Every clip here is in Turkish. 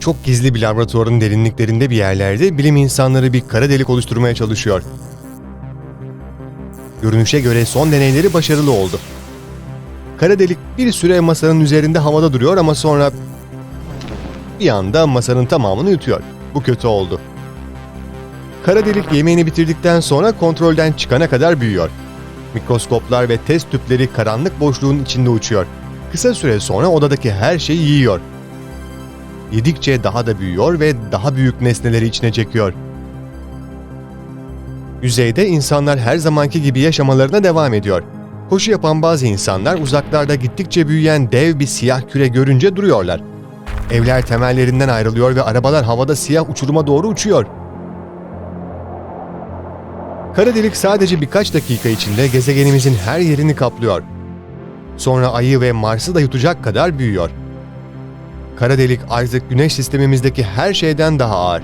Çok gizli bir laboratuvarın derinliklerinde bir yerlerde bilim insanları bir kara delik oluşturmaya çalışıyor. Görünüşe göre son deneyleri başarılı oldu. Kara delik bir süre masanın üzerinde havada duruyor ama sonra bir anda masanın tamamını yutuyor. Bu kötü oldu. Kara delik yemeğini bitirdikten sonra kontrolden çıkana kadar büyüyor. Mikroskoplar ve test tüpleri karanlık boşluğun içinde uçuyor. Kısa süre sonra odadaki her şeyi yiyor. Yedikçe daha da büyüyor ve daha büyük nesneleri içine çekiyor. Yüzeyde insanlar her zamanki gibi yaşamalarına devam ediyor. Koşu yapan bazı insanlar uzaklarda gittikçe büyüyen dev bir siyah küre görünce duruyorlar. Evler temellerinden ayrılıyor ve arabalar havada siyah uçuruma doğru uçuyor. Kara delik sadece birkaç dakika içinde gezegenimizin her yerini kaplıyor. Sonra Ay'ı ve Mars'ı da yutacak kadar büyüyor. Kara delik artık Güneş sistemimizdeki her şeyden daha ağır.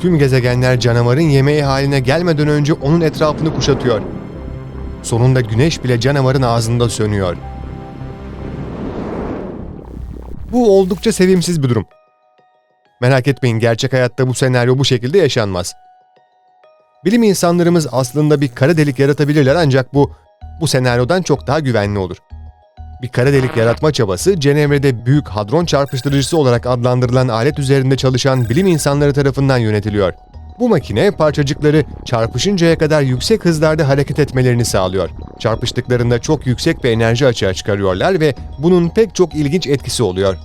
Tüm gezegenler canavarın yemeği haline gelmeden önce onun etrafını kuşatıyor. Sonunda Güneş bile canavarın ağzında sönüyor. Bu oldukça sevimsiz bir durum. Merak etmeyin gerçek hayatta bu senaryo bu şekilde yaşanmaz. Bilim insanlarımız aslında bir kara delik yaratabilirler ancak bu bu senaryodan çok daha güvenli olur. Bir kara delik yaratma çabası Cenevre'de Büyük Hadron Çarpıştırıcısı olarak adlandırılan alet üzerinde çalışan bilim insanları tarafından yönetiliyor. Bu makine parçacıkları çarpışıncaya kadar yüksek hızlarda hareket etmelerini sağlıyor. Çarpıştıklarında çok yüksek bir enerji açığa çıkarıyorlar ve bunun pek çok ilginç etkisi oluyor.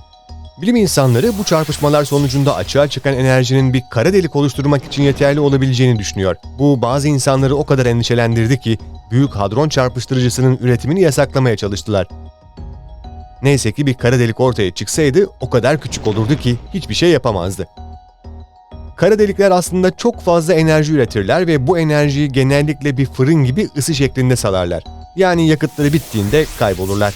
Bilim insanları bu çarpışmalar sonucunda açığa çıkan enerjinin bir kara delik oluşturmak için yeterli olabileceğini düşünüyor. Bu bazı insanları o kadar endişelendirdi ki Büyük Hadron Çarpıştırıcısının üretimini yasaklamaya çalıştılar. Neyse ki bir kara delik ortaya çıksaydı o kadar küçük olurdu ki hiçbir şey yapamazdı. Kara delikler aslında çok fazla enerji üretirler ve bu enerjiyi genellikle bir fırın gibi ısı şeklinde salarlar. Yani yakıtları bittiğinde kaybolurlar.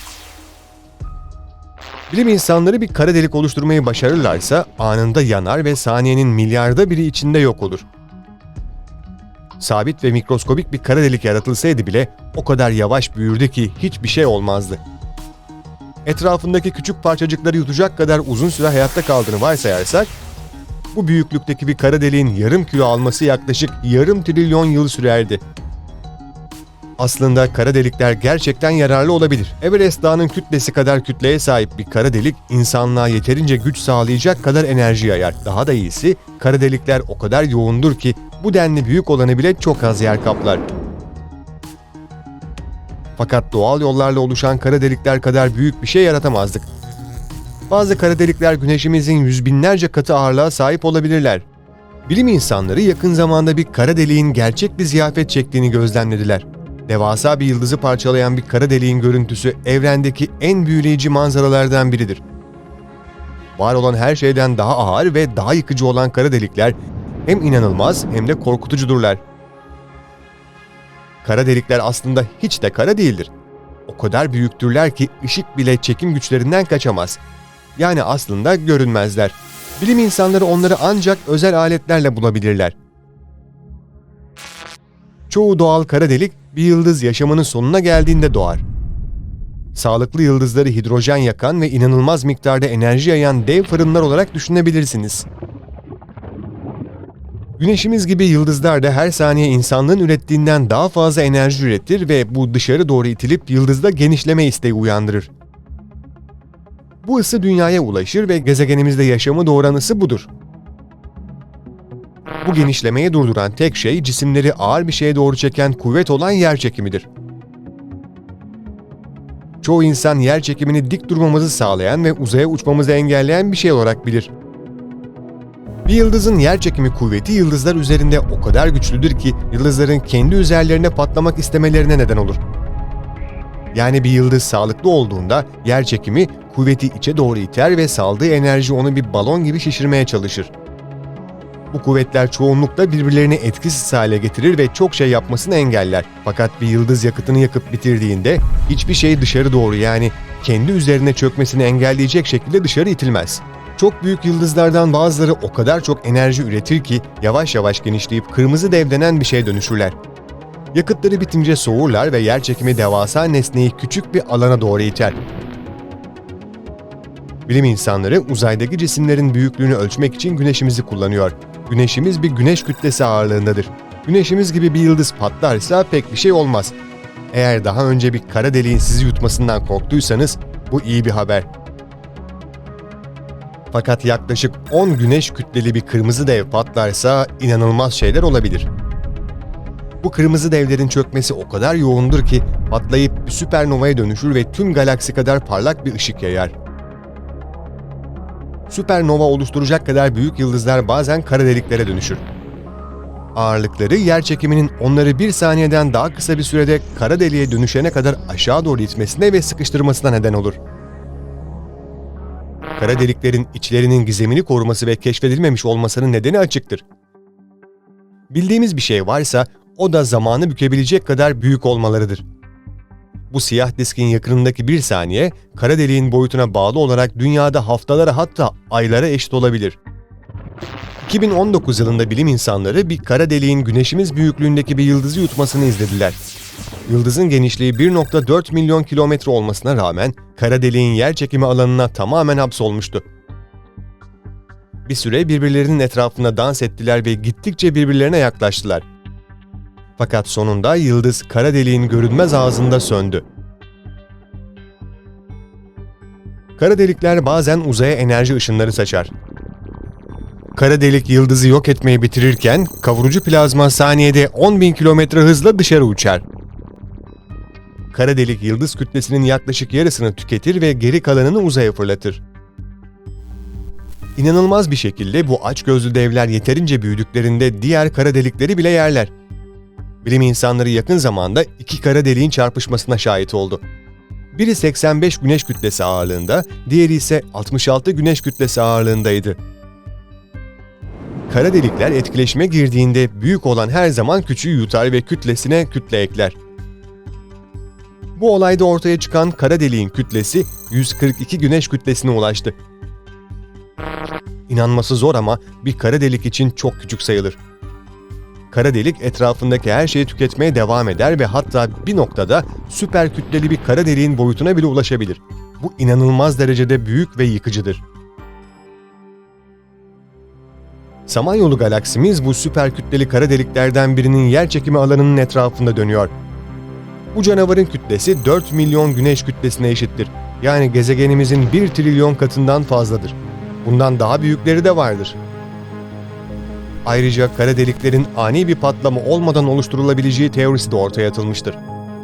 Bilim insanları bir kara delik oluşturmayı başarırlarsa anında yanar ve saniyenin milyarda biri içinde yok olur. Sabit ve mikroskobik bir kara delik yaratılsaydı bile o kadar yavaş büyürdü ki hiçbir şey olmazdı. Etrafındaki küçük parçacıkları yutacak kadar uzun süre hayatta kaldığını varsayarsak, bu büyüklükteki bir kara deliğin yarım kilo alması yaklaşık yarım trilyon yıl sürerdi. Aslında kara delikler gerçekten yararlı olabilir. Everest Dağı'nın kütlesi kadar kütleye sahip bir kara delik insanlığa yeterince güç sağlayacak kadar enerji yayar. Daha da iyisi kara delikler o kadar yoğundur ki bu denli büyük olanı bile çok az yer kaplar. Fakat doğal yollarla oluşan kara delikler kadar büyük bir şey yaratamazdık. Bazı kara delikler güneşimizin yüz binlerce katı ağırlığa sahip olabilirler. Bilim insanları yakın zamanda bir kara deliğin gerçek bir ziyafet çektiğini gözlemlediler. Devasa bir yıldızı parçalayan bir kara deliğin görüntüsü evrendeki en büyüleyici manzaralardan biridir. Var olan her şeyden daha ağır ve daha yıkıcı olan kara delikler hem inanılmaz hem de korkutucudurlar. Kara delikler aslında hiç de kara değildir. O kadar büyüktürler ki ışık bile çekim güçlerinden kaçamaz. Yani aslında görünmezler. Bilim insanları onları ancak özel aletlerle bulabilirler. Çoğu doğal kara delik bir yıldız yaşamının sonuna geldiğinde doğar. Sağlıklı yıldızları hidrojen yakan ve inanılmaz miktarda enerji yayan dev fırınlar olarak düşünebilirsiniz. Güneşimiz gibi yıldızlar da her saniye insanlığın ürettiğinden daha fazla enerji üretir ve bu dışarı doğru itilip yıldızda genişleme isteği uyandırır. Bu ısı dünyaya ulaşır ve gezegenimizde yaşamı doğuran ısı budur. Bu genişlemeyi durduran tek şey cisimleri ağır bir şeye doğru çeken kuvvet olan yer çekimidir. Çoğu insan yer çekimini dik durmamızı sağlayan ve uzaya uçmamızı engelleyen bir şey olarak bilir. Bir yıldızın yer çekimi kuvveti yıldızlar üzerinde o kadar güçlüdür ki yıldızların kendi üzerlerine patlamak istemelerine neden olur. Yani bir yıldız sağlıklı olduğunda yer çekimi kuvveti içe doğru iter ve saldığı enerji onu bir balon gibi şişirmeye çalışır. Bu kuvvetler çoğunlukla birbirlerini etkisiz hale getirir ve çok şey yapmasını engeller. Fakat bir yıldız yakıtını yakıp bitirdiğinde hiçbir şey dışarı doğru yani kendi üzerine çökmesini engelleyecek şekilde dışarı itilmez. Çok büyük yıldızlardan bazıları o kadar çok enerji üretir ki yavaş yavaş genişleyip kırmızı dev denen bir şeye dönüşürler. Yakıtları bitince soğurlar ve yerçekimi devasa nesneyi küçük bir alana doğru iter. Bilim insanları uzaydaki cisimlerin büyüklüğünü ölçmek için güneşimizi kullanıyor. Güneşimiz bir güneş kütlesi ağırlığındadır. Güneşimiz gibi bir yıldız patlarsa pek bir şey olmaz. Eğer daha önce bir kara deliğin sizi yutmasından korktuysanız bu iyi bir haber. Fakat yaklaşık 10 güneş kütleli bir kırmızı dev patlarsa inanılmaz şeyler olabilir. Bu kırmızı devlerin çökmesi o kadar yoğundur ki patlayıp bir süpernovaya dönüşür ve tüm galaksi kadar parlak bir ışık yayar. Süpernova oluşturacak kadar büyük yıldızlar bazen kara deliklere dönüşür. Ağırlıkları yer çekiminin onları bir saniyeden daha kısa bir sürede kara deliğe dönüşene kadar aşağı doğru itmesine ve sıkıştırmasına neden olur. Kara deliklerin içlerinin gizemini koruması ve keşfedilmemiş olmasının nedeni açıktır. Bildiğimiz bir şey varsa o da zamanı bükebilecek kadar büyük olmalarıdır. Bu siyah diskin yakınındaki bir saniye, kara deliğin boyutuna bağlı olarak dünyada haftalara hatta aylara eşit olabilir. 2019 yılında bilim insanları bir kara deliğin güneşimiz büyüklüğündeki bir yıldızı yutmasını izlediler. Yıldızın genişliği 1.4 milyon kilometre olmasına rağmen kara deliğin yer çekimi alanına tamamen hapsolmuştu. Bir süre birbirlerinin etrafında dans ettiler ve gittikçe birbirlerine yaklaştılar. Fakat sonunda yıldız kara deliğin görünmez ağzında söndü. Kara delikler bazen uzaya enerji ışınları saçar. Kara delik yıldızı yok etmeyi bitirirken kavurucu plazma saniyede 10.000 kilometre hızla dışarı uçar. Kara delik yıldız kütlesinin yaklaşık yarısını tüketir ve geri kalanını uzaya fırlatır. İnanılmaz bir şekilde bu açgözlü devler yeterince büyüdüklerinde diğer kara delikleri bile yerler. Bilim insanları yakın zamanda iki kara deliğin çarpışmasına şahit oldu. Biri 85 güneş kütlesi ağırlığında, diğeri ise 66 güneş kütlesi ağırlığındaydı. Kara delikler etkileşime girdiğinde büyük olan her zaman küçüğü yutar ve kütlesine kütle ekler. Bu olayda ortaya çıkan kara deliğin kütlesi 142 güneş kütlesine ulaştı. İnanması zor ama bir kara delik için çok küçük sayılır. Kara delik etrafındaki her şeyi tüketmeye devam eder ve hatta bir noktada süper kütleli bir kara deliğin boyutuna bile ulaşabilir. Bu inanılmaz derecede büyük ve yıkıcıdır. Samanyolu galaksimiz bu süper kütleli kara deliklerden birinin yer çekimi alanının etrafında dönüyor. Bu canavarın kütlesi 4 milyon güneş kütlesine eşittir. Yani gezegenimizin 1 trilyon katından fazladır. Bundan daha büyükleri de vardır. Ayrıca kara deliklerin ani bir patlama olmadan oluşturulabileceği teorisi de ortaya atılmıştır.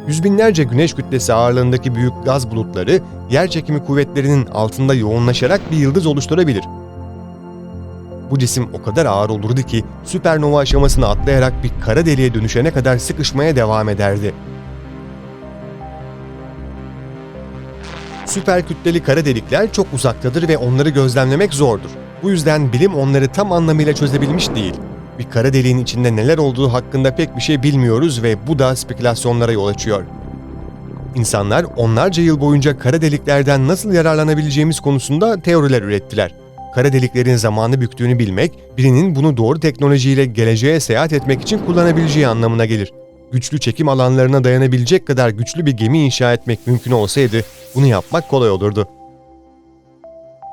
Yüz binlerce güneş kütlesi ağırlığındaki büyük gaz bulutları yer çekimi kuvvetlerinin altında yoğunlaşarak bir yıldız oluşturabilir. Bu cisim o kadar ağır olurdu ki süpernova aşamasını atlayarak bir kara deliğe dönüşene kadar sıkışmaya devam ederdi. Süper kütleli kara delikler çok uzaktadır ve onları gözlemlemek zordur. Bu yüzden bilim onları tam anlamıyla çözebilmiş değil. Bir kara deliğin içinde neler olduğu hakkında pek bir şey bilmiyoruz ve bu da spekülasyonlara yol açıyor. İnsanlar onlarca yıl boyunca kara deliklerden nasıl yararlanabileceğimiz konusunda teoriler ürettiler. Kara deliklerin zamanı büktüğünü bilmek, birinin bunu doğru teknolojiyle geleceğe seyahat etmek için kullanabileceği anlamına gelir. Güçlü çekim alanlarına dayanabilecek kadar güçlü bir gemi inşa etmek mümkün olsaydı, bunu yapmak kolay olurdu.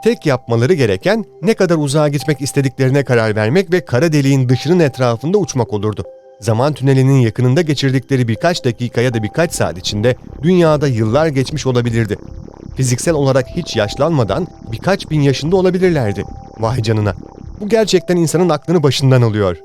Tek yapmaları gereken ne kadar uzağa gitmek istediklerine karar vermek ve kara deliğin dışının etrafında uçmak olurdu. Zaman tünelinin yakınında geçirdikleri birkaç dakika ya da birkaç saat içinde dünyada yıllar geçmiş olabilirdi. Fiziksel olarak hiç yaşlanmadan birkaç bin yaşında olabilirlerdi. Vay canına. Bu gerçekten insanın aklını başından alıyor.